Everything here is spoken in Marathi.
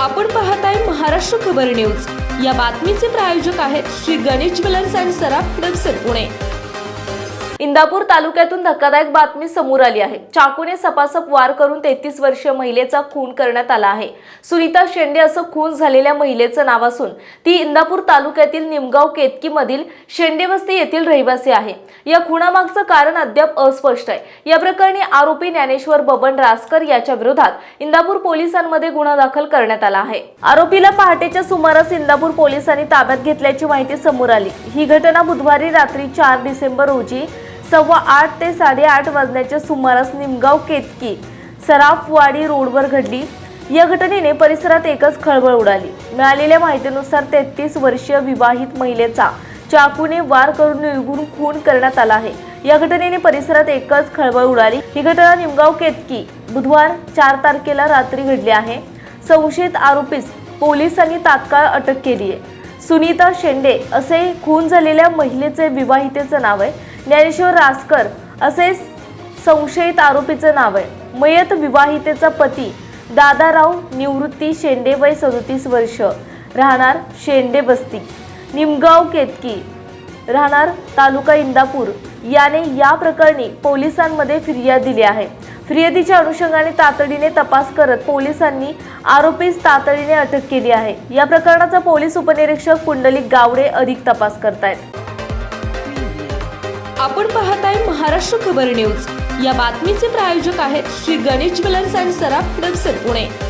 आपण पाहताय महाराष्ट्र खबर न्यूज. या बातमीचे प्रायोजक आहेत श्री गणेश ज्वेलर्स अँड सराफ हडपसर पुणे. इंदापूर तालुक्यातून धक्कादायक बातमी समोर आली आहे. चाकूने सपासप वार करून तेहतीस वर्षीय महिलेचा खून करण्यात आला आहे. सुनीता शेंडे असं खून झालेल्या महिलेचं नाव असून ती इंदापूर तालुक्यातील निमगाव केतकीमधील शेंडे वस्ती येथील रहिवासी आहे. या खुणामागचं कारण अद्याप अस्पष्ट आहे. या प्रकरणी आरोपी ज्ञानेश्वर बबन रासकर याच्या विरोधात इंदापूर पोलिसांमध्ये गुन्हा दाखल करण्यात आला आहे. आरोपीला पहाटेच्या सुमारास इंदापूर पोलिसांनी ताब्यात घेतल्याची माहिती समोर आली. ही घटना बुधवारी रात्री चार डिसेंबर रोजी सव्वा आठ ते साडेआठ वाजण्याच्या सुमारास निमगाव केतकी सराफवाडी रोडवर घडली. या घटनेने परिसरात एकच खळबळ उडाली. मिळालेल्या माहितीनुसार तेहतीस वर्षीय विवाहित महिलेचा चाकूने वार करून निघून खून करण्यात आला आहे. या घटनेने परिसरात एकच खळबळ उडाली. ही घटना निमगाव केतकी बुधवार चार तारखेला रात्री घडली आहे. संशयित आरोपीस पोलिसांनी तात्काळ अटक केली आहे. सुनीता शेंडे असे खून झालेल्या महिलेचे विवाहितेचं नाव आहे. ज्ञानेश्वर रासकर असे संशयित आरोपीचं नाव आहे. मयत विवाहितेचा पती दादाराव निवृत्ती शेंडे वय सदोतीस वर्ष. राहणार शेंडे बस्ती निमगाव केतकी राहणार तालुका इंदापूर. याने या प्रकरणी पोलिसांमध्ये फिर्याद दिली आहे. फिर्यादीच्या अनुषंगाने तातडीने तपास करत पोलिसांनी आरोपीस तातडीने अटक केली आहे. या प्रकरणाचा पोलीस उपनिरीक्षक पुंडलिक गावडे अधिक तपास करतायत. आपण पाहत आहे महाराष्ट्र खबर न्यूज. या बातमीचे प्रायोजक आहेत श्री गणेश ज्वेलर्स अँड सराफ हडपसर पुणे.